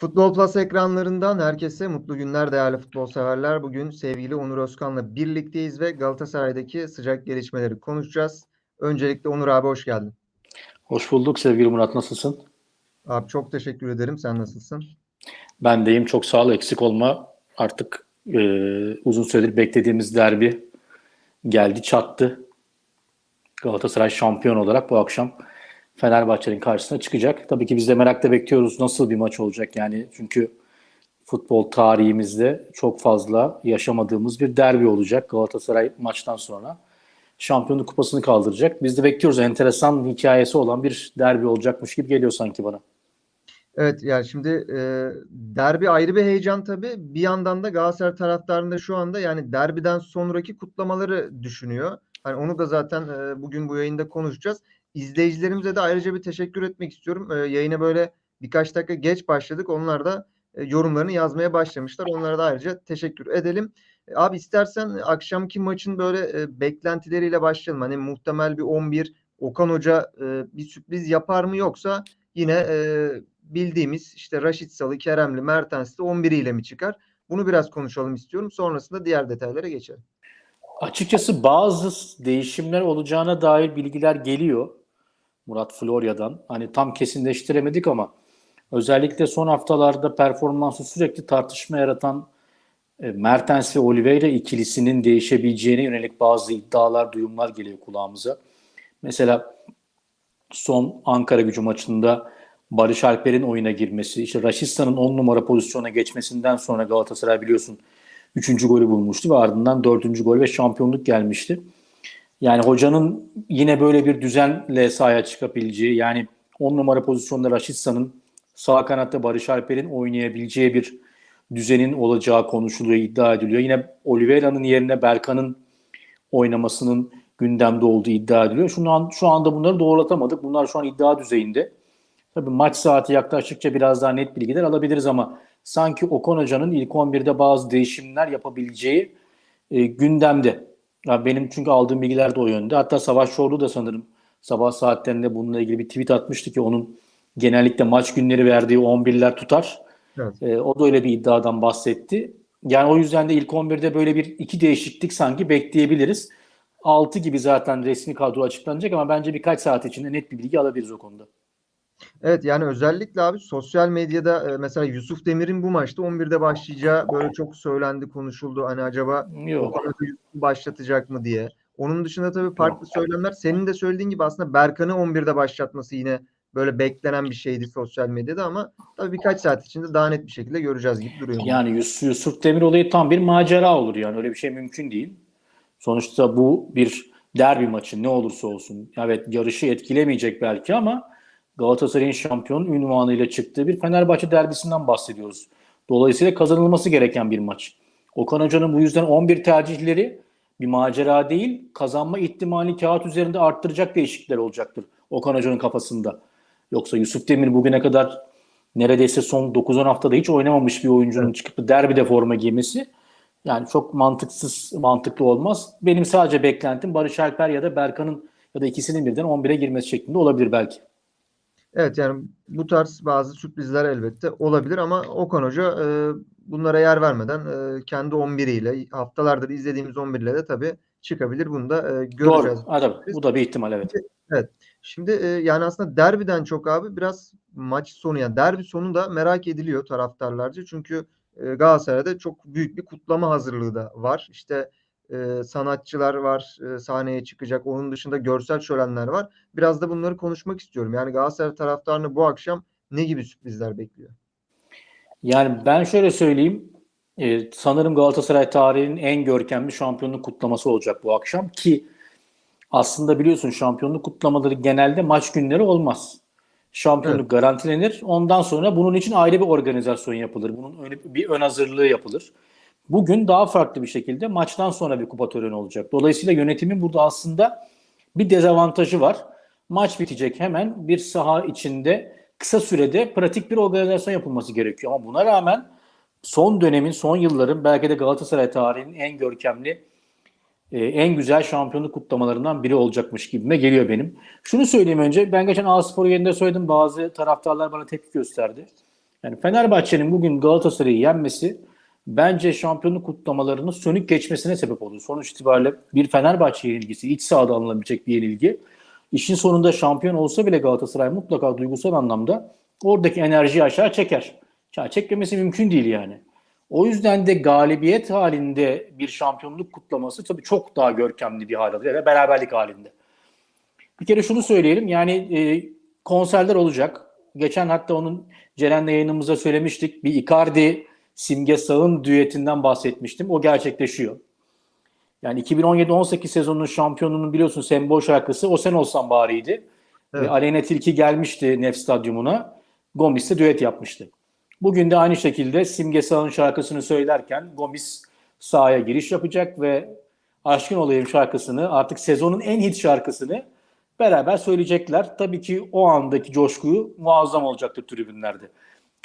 Futbol Plus ekranlarından herkese mutlu günler değerli futbol severler. Bugün sevgili Onur Özkan'la birlikteyiz ve Galatasaray'daki sıcak gelişmeleri konuşacağız. Öncelikle Onur abi hoş geldin. Hoş bulduk sevgili Murat nasılsın? Abi çok teşekkür ederim. Sen nasılsın? Ben deyim çok sağ ol eksik olma. Artık e, uzun süredir beklediğimiz derbi geldi çattı. Galatasaray şampiyon olarak bu akşam Fenerbahçe'nin karşısına çıkacak. Tabii ki biz de merakla bekliyoruz nasıl bir maç olacak yani çünkü futbol tarihimizde çok fazla yaşamadığımız bir derbi olacak Galatasaray maçtan sonra. Şampiyonluk kupasını kaldıracak. Biz de bekliyoruz. Enteresan hikayesi olan bir derbi olacakmış gibi geliyor sanki bana. Evet yani şimdi e, derbi ayrı bir heyecan tabii. Bir yandan da Galatasaray taraftarında şu anda yani derbiden sonraki kutlamaları düşünüyor. Hani onu da zaten e, bugün bu yayında konuşacağız. İzleyicilerimize de ayrıca bir teşekkür etmek istiyorum. E, yayına böyle birkaç dakika geç başladık. Onlar da e, yorumlarını yazmaya başlamışlar. Onlara da ayrıca teşekkür edelim. E, abi istersen akşamki maçın böyle e, beklentileriyle başlayalım. Hani muhtemel bir 11 Okan Hoca e, bir sürpriz yapar mı yoksa yine e, bildiğimiz işte Raşit Salı, Keremli, Mertens'li 11 ile mi çıkar? Bunu biraz konuşalım istiyorum. Sonrasında diğer detaylara geçelim. Açıkçası bazı değişimler olacağına dair bilgiler geliyor. Murat Florya'dan. Hani tam kesinleştiremedik ama özellikle son haftalarda performansı sürekli tartışma yaratan e, Mertens ve Oliveira ikilisinin değişebileceğine yönelik bazı iddialar, duyumlar geliyor kulağımıza. Mesela son Ankara gücü maçında Barış Alper'in oyuna girmesi, işte Raşistan'ın 10 numara pozisyona geçmesinden sonra Galatasaray biliyorsun 3. golü bulmuştu ve ardından 4. gol ve şampiyonluk gelmişti. Yani hocanın yine böyle bir düzenle sahaya çıkabileceği yani 10 numara pozisyonda Raşistan'ın sağ kanatta Barış Alper'in oynayabileceği bir düzenin olacağı konuşuluyor, iddia ediliyor. Yine Oliveira'nın yerine Berkan'ın oynamasının gündemde olduğu iddia ediliyor. Şu, an, şu anda bunları doğrulatamadık. Bunlar şu an iddia düzeyinde. Tabii maç saati yaklaştıkça biraz daha net bilgiler alabiliriz ama sanki Okan Hoca'nın ilk 11'de bazı değişimler yapabileceği e, gündemde. Ya benim çünkü aldığım bilgiler de o yönde. Hatta Savaş Çorlu da sanırım sabah saatlerinde bununla ilgili bir tweet atmıştı ki onun genellikle maç günleri verdiği 11'ler tutar. Evet. E, o da öyle bir iddiadan bahsetti. Yani o yüzden de ilk 11'de böyle bir iki değişiklik sanki bekleyebiliriz. 6 gibi zaten resmi kadro açıklanacak ama bence birkaç saat içinde net bir bilgi alabiliriz o konuda. Evet yani özellikle abi sosyal medyada e, mesela Yusuf Demir'in bu maçta 11'de başlayacağı böyle çok söylendi, konuşuldu. Hani acaba Yok. Başlatacak mı diye. Onun dışında tabii farklı söylemler. Senin de söylediğin gibi aslında Berkan'ı 11'de başlatması yine böyle beklenen bir şeydi sosyal medyada ama tabii birkaç saat içinde daha net bir şekilde göreceğiz gibi duruyor. Yani Yusuf, Yusuf Demir olayı tam bir macera olur yani öyle bir şey mümkün değil. Sonuçta bu bir derbi maçı ne olursa olsun. Evet yarışı etkilemeyecek belki ama Galatasaray'ın şampiyon ünvanıyla çıktığı bir Fenerbahçe derbisinden bahsediyoruz. Dolayısıyla kazanılması gereken bir maç. Okan Hoca'nın bu yüzden 11 tercihleri bir macera değil, kazanma ihtimali kağıt üzerinde arttıracak değişiklikler olacaktır Okan Hoca'nın kafasında. Yoksa Yusuf Demir bugüne kadar neredeyse son 9-10 haftada hiç oynamamış bir oyuncunun çıkıp da derbide forma giymesi yani çok mantıksız, mantıklı olmaz. Benim sadece beklentim Barış Alper ya da Berkan'ın ya da ikisinin birden 11'e girmesi şeklinde olabilir belki. Evet yani bu tarz bazı sürprizler elbette olabilir ama Okan Hoca e, bunlara yer vermeden e, kendi 11'iyle haftalardır izlediğimiz 11 ile de tabii çıkabilir. Bunu da e, göreceğiz. Doğru. Tabii. Bu da bir ihtimal evet. Evet. Şimdi e, yani aslında derbiden çok abi biraz maç sonu yani derbi sonu da merak ediliyor taraftarlarca. Çünkü e, Galatasaray'da çok büyük bir kutlama hazırlığı da var. İşte e, sanatçılar var e, sahneye çıkacak. Onun dışında görsel şölenler var. Biraz da bunları konuşmak istiyorum. Yani Galatasaray taraftarını bu akşam ne gibi sürprizler bekliyor? Yani ben şöyle söyleyeyim. E, sanırım Galatasaray tarihinin en görkemli şampiyonluk kutlaması olacak bu akşam ki aslında biliyorsun şampiyonluk kutlamaları genelde maç günleri olmaz. Şampiyonluk Evet. garantilenir. Ondan sonra bunun için ayrı bir organizasyon yapılır. Bunun bir ön hazırlığı yapılır. Bugün daha farklı bir şekilde maçtan sonra bir kupa töreni olacak. Dolayısıyla yönetimin burada aslında bir dezavantajı var. Maç bitecek hemen bir saha içinde kısa sürede pratik bir organizasyon yapılması gerekiyor. Ama buna rağmen son dönemin, son yılların belki de Galatasaray tarihinin en görkemli, e, en güzel şampiyonluk kutlamalarından biri olacakmış gibime geliyor benim. Şunu söyleyeyim önce. Ben geçen A-Spor yerinde söyledim. Bazı taraftarlar bana tepki gösterdi. Yani Fenerbahçe'nin bugün Galatasaray'ı yenmesi bence şampiyonluk kutlamalarının sönük geçmesine sebep oldu. Sonuç itibariyle bir Fenerbahçe yenilgisi, iç sahada alınabilecek bir yenilgi. İşin sonunda şampiyon olsa bile Galatasaray mutlaka duygusal anlamda oradaki enerjiyi aşağı çeker. Ya çekmemesi mümkün değil yani. O yüzden de galibiyet halinde bir şampiyonluk kutlaması tabii çok daha görkemli bir hal alıyor ve beraberlik halinde. Bir kere şunu söyleyelim yani e, konserler olacak. Geçen hatta onun Ceren'le yayınımızda söylemiştik. Bir Icardi Simge Sağ'ın düetinden bahsetmiştim. O gerçekleşiyor. Yani 2017-18 sezonunun şampiyonunun biliyorsun sembol şarkısı O Sen Olsan Bari'ydi. Evet. Ve Aleyna Tilki gelmişti Nef Stadyumuna. Gomis'le düet yapmıştı. Bugün de aynı şekilde Simge Sağ'ın şarkısını söylerken Gomis sahaya giriş yapacak ve Aşkın Olayım şarkısını artık sezonun en hit şarkısını beraber söyleyecekler. Tabii ki o andaki coşkuyu muazzam olacaktır tribünlerde.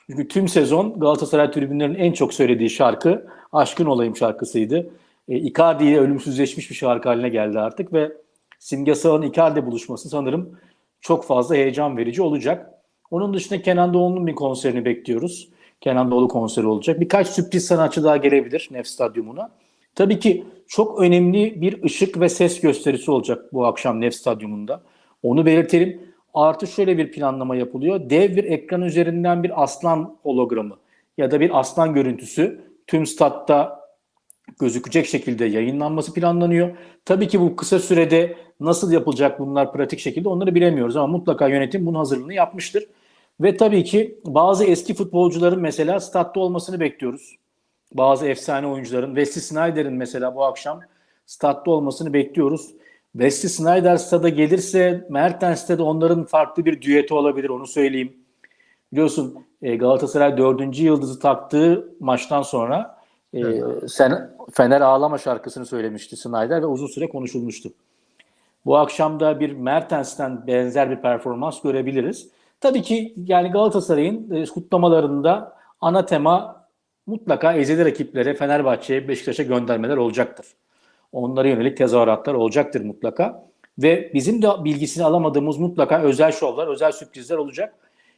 Çünkü tüm sezon Galatasaray tribünlerinin en çok söylediği şarkı Aşkın Olayım şarkısıydı. E, Icardi ile ölümsüzleşmiş bir şarkı haline geldi artık ve Simge Sağ'ın Icardi buluşması sanırım çok fazla heyecan verici olacak. Onun dışında Kenan Doğulu'nun bir konserini bekliyoruz. Kenan Doğulu konseri olacak. Birkaç sürpriz sanatçı daha gelebilir Nef Stadyumuna. Tabii ki çok önemli bir ışık ve ses gösterisi olacak bu akşam Nef Stadyumunda. Onu belirtelim. Artı şöyle bir planlama yapılıyor. Dev bir ekran üzerinden bir aslan hologramı ya da bir aslan görüntüsü tüm statta gözükecek şekilde yayınlanması planlanıyor. Tabii ki bu kısa sürede nasıl yapılacak bunlar pratik şekilde onları bilemiyoruz ama mutlaka yönetim bunun hazırlığını yapmıştır. Ve tabii ki bazı eski futbolcuların mesela statta olmasını bekliyoruz. Bazı efsane oyuncuların, Wesley Snyder'in mesela bu akşam statta olmasını bekliyoruz. Wesley Snyder stada gelirse Mertens'te de onların farklı bir düeti olabilir onu söyleyeyim. Biliyorsun e, Galatasaray dördüncü yıldızı taktığı maçtan sonra e, Evet. sen Fener ağlama şarkısını söylemişti Snyder ve uzun süre konuşulmuştu. Bu akşam da bir Mertens'ten benzer bir performans görebiliriz. Tabii ki yani Galatasaray'ın e, kutlamalarında ana tema mutlaka ezeli rakiplere Fenerbahçe'ye, Beşiktaş'a göndermeler olacaktır. Onlara yönelik tezahüratlar olacaktır mutlaka. Ve bizim de bilgisini alamadığımız mutlaka özel şovlar, özel sürprizler olacak.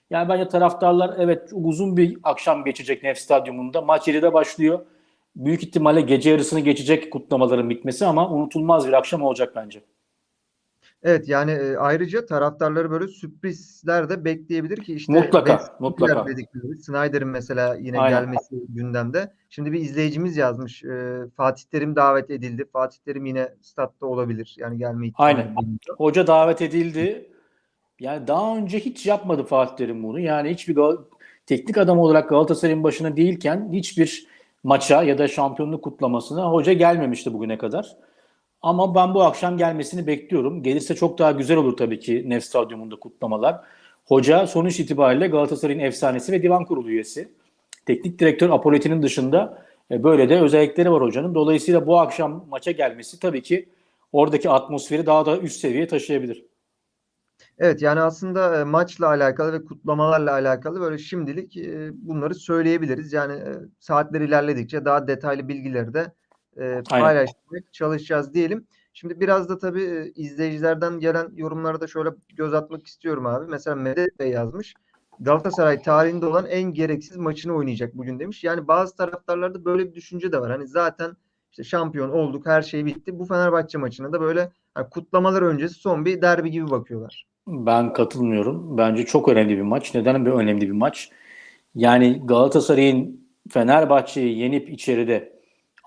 Yani bence taraftarlar evet uzun bir akşam geçecek Nef Stadyumunda. Maç 7'de başlıyor. Büyük ihtimalle gece yarısını geçecek kutlamaların bitmesi ama unutulmaz bir akşam olacak bence. Evet yani e, ayrıca taraftarları böyle sürprizler de bekleyebilir ki işte Mutlaka, mutlaka. dedikleri Snyder'in mesela yine Aynen. gelmesi gündemde. Şimdi bir izleyicimiz yazmış. e, Fatih Terim davet edildi. Fatih Terim yine statta olabilir. Yani gelme ihtimali Aynen. Hoca davet edildi. Yani daha önce hiç yapmadı Fatih Terim bunu. Yani hiçbir teknik adam olarak Galatasaray'ın başına değilken hiçbir maça ya da şampiyonluk kutlamasına hoca gelmemişti bugüne kadar. Ama ben bu akşam gelmesini bekliyorum. Gelirse çok daha güzel olur tabii ki Nef Stadyumunda kutlamalar. Hoca sonuç itibariyle Galatasaray'ın efsanesi ve divan kurulu üyesi. Teknik direktör Apoletti'nin dışında e, böyle de özellikleri var hocanın. Dolayısıyla bu akşam maça gelmesi tabii ki oradaki atmosferi daha da üst seviyeye taşıyabilir. Evet yani aslında e, maçla alakalı ve kutlamalarla alakalı böyle şimdilik e, bunları söyleyebiliriz. Yani saatler ilerledikçe daha detaylı bilgileri de e, paylaşmaya çalışacağız diyelim. Şimdi biraz da tabii e, izleyicilerden gelen yorumlara da şöyle göz atmak istiyorum abi. Mesela Medet Bey yazmış. Galatasaray tarihinde olan en gereksiz maçını oynayacak bugün demiş. Yani bazı taraftarlarda böyle bir düşünce de var. Hani zaten işte şampiyon olduk, her şey bitti. Bu Fenerbahçe maçına da böyle hani kutlamalar öncesi son bir derbi gibi bakıyorlar. Ben katılmıyorum. Bence çok önemli bir maç. Neden bir önemli bir maç? Yani Galatasaray'ın Fenerbahçe'yi yenip içeride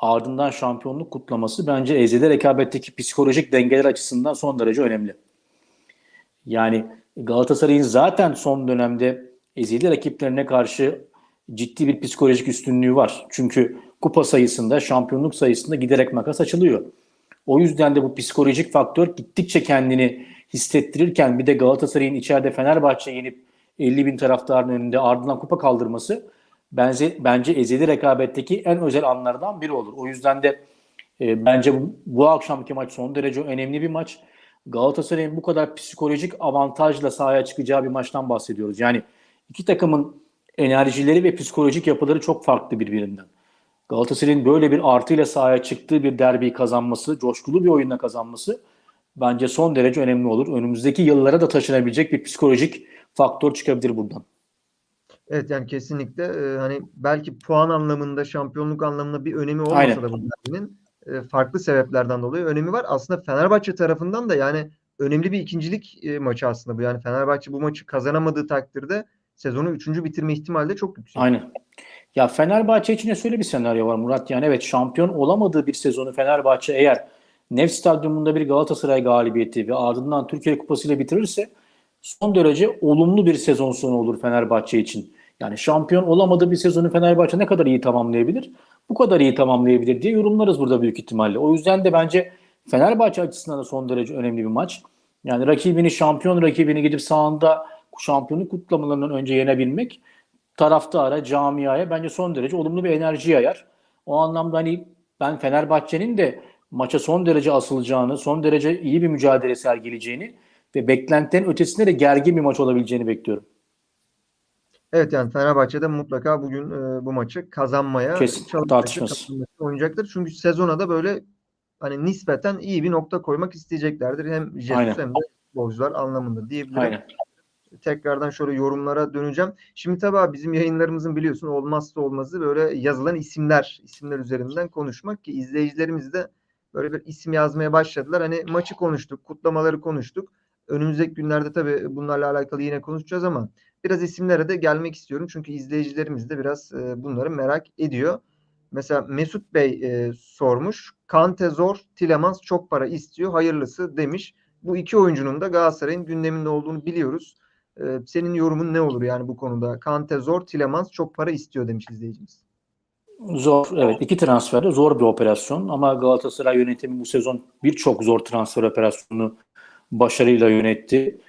ardından şampiyonluk kutlaması bence ezeli rekabetteki psikolojik dengeler açısından son derece önemli. Yani Galatasaray'ın zaten son dönemde ezeli rakiplerine karşı ciddi bir psikolojik üstünlüğü var. Çünkü kupa sayısında, şampiyonluk sayısında giderek makas açılıyor. O yüzden de bu psikolojik faktör gittikçe kendini hissettirirken bir de Galatasaray'ın içeride Fenerbahçe yenip 50 bin taraftarın önünde ardından kupa kaldırması bence, bence ezeli rekabetteki en özel anlardan biri olur. O yüzden de e, bence bu, bu akşamki maç son derece önemli bir maç. Galatasaray'ın bu kadar psikolojik avantajla sahaya çıkacağı bir maçtan bahsediyoruz. Yani iki takımın enerjileri ve psikolojik yapıları çok farklı birbirinden. Galatasaray'ın böyle bir artıyla sahaya çıktığı bir derbiyi kazanması, coşkulu bir oyunla kazanması bence son derece önemli olur. Önümüzdeki yıllara da taşınabilecek bir psikolojik faktör çıkabilir buradan. Evet yani kesinlikle e, hani belki puan anlamında, şampiyonluk anlamında bir önemi olmasa Aynen. da bu derbinin e, farklı sebeplerden dolayı önemi var. Aslında Fenerbahçe tarafından da yani önemli bir ikincilik e, maçı aslında bu. Yani Fenerbahçe bu maçı kazanamadığı takdirde sezonu üçüncü bitirme ihtimali de çok yüksek. Aynen. Ya Fenerbahçe için de şöyle bir senaryo var Murat. Yani evet şampiyon olamadığı bir sezonu Fenerbahçe eğer Nef Stadyumunda bir Galatasaray galibiyeti ve ardından Türkiye Kupası ile bitirirse son derece olumlu bir sezon sonu olur Fenerbahçe için. Yani şampiyon olamadığı bir sezonu Fenerbahçe ne kadar iyi tamamlayabilir? Bu kadar iyi tamamlayabilir diye yorumlarız burada büyük ihtimalle. O yüzden de bence Fenerbahçe açısından da son derece önemli bir maç. Yani rakibini, şampiyon rakibini gidip sahanda şampiyonluk kutlamalarından önce yenebilmek taraftara, camiaya bence son derece olumlu bir enerji yayar. O anlamda hani ben Fenerbahçe'nin de maça son derece asılacağını, son derece iyi bir mücadele sergileyeceğini ve beklentilerin ötesinde de gergin bir maç olabileceğini bekliyorum. Evet yani Fenerbahçe de mutlaka bugün e, bu maçı kazanmaya Kesin, kazanmaya oynayacaktır. Çünkü sezona da böyle hani nispeten iyi bir nokta koymak isteyeceklerdir. Hem Jesus hem de futbolcular anlamında diyebilirim. Aynen. tekrardan şöyle yorumlara döneceğim. Şimdi tabii abi bizim yayınlarımızın biliyorsun olmazsa olmazı böyle yazılan isimler, isimler üzerinden konuşmak ki izleyicilerimiz de böyle bir isim yazmaya başladılar. Hani maçı konuştuk, kutlamaları konuştuk. Önümüzdeki günlerde tabii bunlarla alakalı yine konuşacağız ama biraz isimlere de gelmek istiyorum. Çünkü izleyicilerimiz de biraz e, bunları merak ediyor. Mesela Mesut Bey e, sormuş. Kante zor, Tilemans çok para istiyor. Hayırlısı demiş. Bu iki oyuncunun da Galatasaray'ın gündeminde olduğunu biliyoruz. Ee, senin yorumun ne olur yani bu konuda? Kante zor, Tilemans çok para istiyor demiş izleyicimiz. Zor, evet iki transfer de zor bir operasyon ama Galatasaray yönetimi bu sezon birçok zor transfer operasyonunu başarıyla yönetti.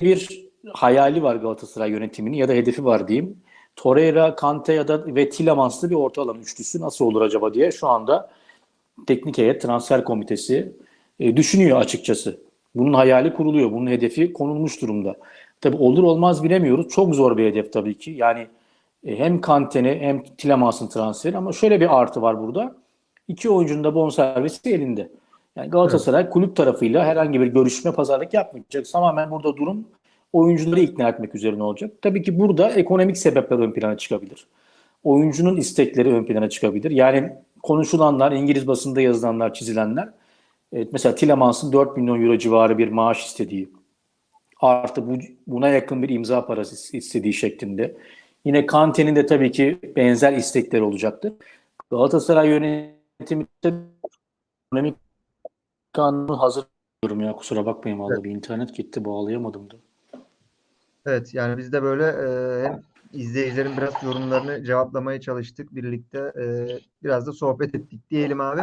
Bir hayali var Galatasaray yönetiminin ya da hedefi var diyeyim. Torreira, Kante ya da ve Tillemans'lı bir orta alan üçlüsü nasıl olur acaba diye şu anda teknik heyet transfer komitesi e, düşünüyor açıkçası. Bunun hayali kuruluyor. Bunun hedefi konulmuş durumda. Tabii olur olmaz bilemiyoruz. Çok zor bir hedef tabii ki. Yani e, hem Kante'ni hem Tillemans'ın transferi ama şöyle bir artı var burada. İki oyuncunun da bonservisi elinde. Yani Galatasaray kulüp tarafıyla herhangi bir görüşme, pazarlık yapmayacak. Tamamen burada durum oyuncuları ikna etmek üzerine olacak. Tabii ki burada ekonomik sebepler ön plana çıkabilir. Oyuncunun istekleri ön plana çıkabilir. Yani konuşulanlar, İngiliz basında yazılanlar, çizilenler evet, mesela Tillemans'ın 4 milyon euro civarı bir maaş istediği artı bu, buna yakın bir imza parası istediği şeklinde. Yine Kante'nin de tabii ki benzer istekleri olacaktır. Galatasaray yönetimi ekonomik kanunu hazır ya kusura bakmayın vallahi bir internet gitti bağlayamadım da. Evet yani biz de böyle e, hem izleyicilerin biraz yorumlarını cevaplamaya çalıştık birlikte. E, biraz da sohbet ettik diyelim abi.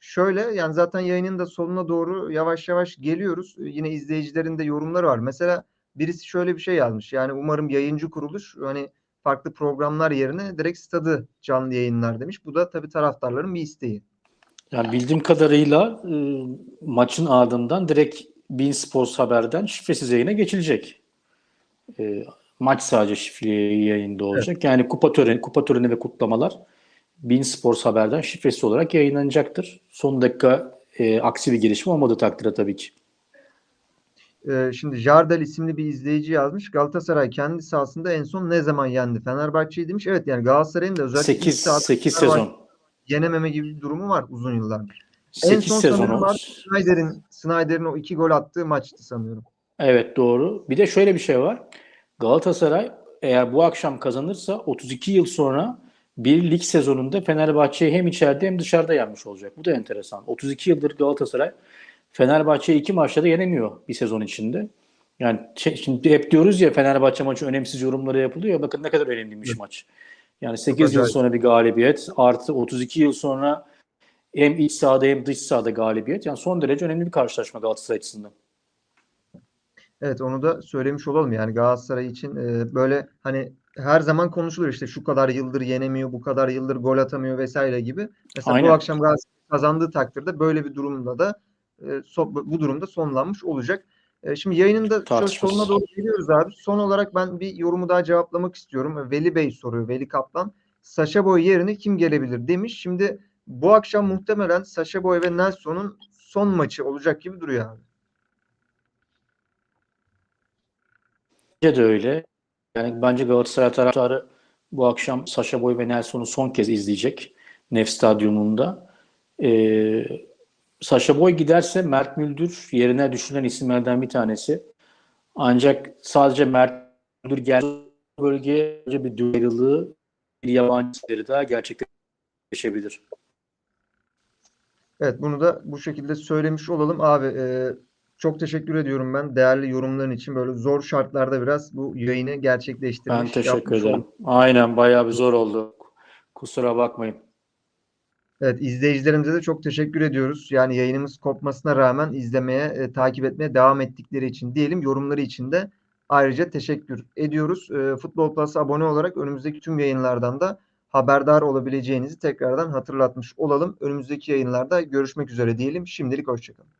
Şöyle yani zaten yayının da sonuna doğru yavaş yavaş geliyoruz. Yine izleyicilerin de yorumları var. Mesela birisi şöyle bir şey yazmış. Yani umarım yayıncı kuruluş hani farklı programlar yerine direkt stadı canlı yayınlar demiş. Bu da tabii taraftarların bir isteği. Yani bildiğim kadarıyla e, maçın ardından direkt Bein Sports Haber'den şifresiz yayına geçilecek. E, maç sadece şifreli yayında olacak. Yani kupa töreni, kupa töreni ve kutlamalar Bein Sports Haber'den şifresiz olarak yayınlanacaktır. Son dakika e, aksi bir gelişme olmadığı takdirde tabii ki. Ee, şimdi Jardel isimli bir izleyici yazmış. Galatasaray kendi sahasında en son ne zaman yendi? Fenerbahçe'yi demiş. Evet yani Galatasaray'ın da özellikle ilk 8, sahada 8 Fenerbahçe sezon. yenememe gibi bir durumu var uzun yıllardır. En 8 son sezon sanırım. Snyder'in Snyder'in o iki gol attığı maçtı sanıyorum. Evet doğru. Bir de şöyle bir şey var. Galatasaray eğer bu akşam kazanırsa 32 yıl sonra bir lig sezonunda Fenerbahçe'yi hem içeride hem dışarıda yenmiş olacak. Bu da enteresan. 32 yıldır Galatasaray Fenerbahçe'yi iki maçta da yenemiyor bir sezon içinde. Yani şey- şimdi hep diyoruz ya Fenerbahçe maçı önemsiz yorumları yapılıyor. Bakın ne kadar önemliymiş Evet. maç. Yani 8 yıl acayip. sonra bir galibiyet artı 32 yıl sonra hem iç sahada hem dış sahada galibiyet. Yani son derece önemli bir karşılaşma Galatasaray açısından. Evet onu da söylemiş olalım. Yani Galatasaray için e, böyle hani her zaman konuşulur işte şu kadar yıldır yenemiyor, bu kadar yıldır gol atamıyor vesaire gibi. Mesela Aynen. bu akşam Galatasaray kazandığı takdirde böyle bir durumda da e, so- bu durumda sonlanmış olacak. E, şimdi yayının da şöyle sonuna doğru geliyoruz abi. Son olarak ben bir yorumu daha cevaplamak istiyorum. Veli Bey soruyor, Veli Kaplan. Saşa Boy yerine kim gelebilir demiş. Şimdi bu akşam muhtemelen Saşa Boy ve Nelson'un son maçı olacak gibi duruyor abi. Bence de öyle. Yani bence Galatasaray taraftarı bu akşam Saşa Boy ve Nelson'u son kez izleyecek Nef Stadyumunda. Ee, Saşa Boy giderse Mert Müldür yerine düşünen isimlerden bir tanesi. Ancak sadece Mert Müldür gel bölgeye bir düelılığı bir yabancıları daha gerçekleşebilir. Evet bunu da bu şekilde söylemiş olalım. Abi e, çok teşekkür ediyorum ben değerli yorumların için. Böyle zor şartlarda biraz bu yayını gerçekleştirmiş. Ben teşekkür ederim. olduk. Aynen bayağı bir zor oldu. Kusura bakmayın. Evet izleyicilerimize de çok teşekkür ediyoruz. Yani yayınımız kopmasına rağmen izlemeye, e, takip etmeye devam ettikleri için diyelim. Yorumları için de ayrıca teşekkür ediyoruz. E, Futbol Plus'a abone olarak önümüzdeki tüm yayınlardan da haberdar olabileceğinizi tekrardan hatırlatmış olalım. Önümüzdeki yayınlarda görüşmek üzere diyelim. Şimdilik hoşçakalın.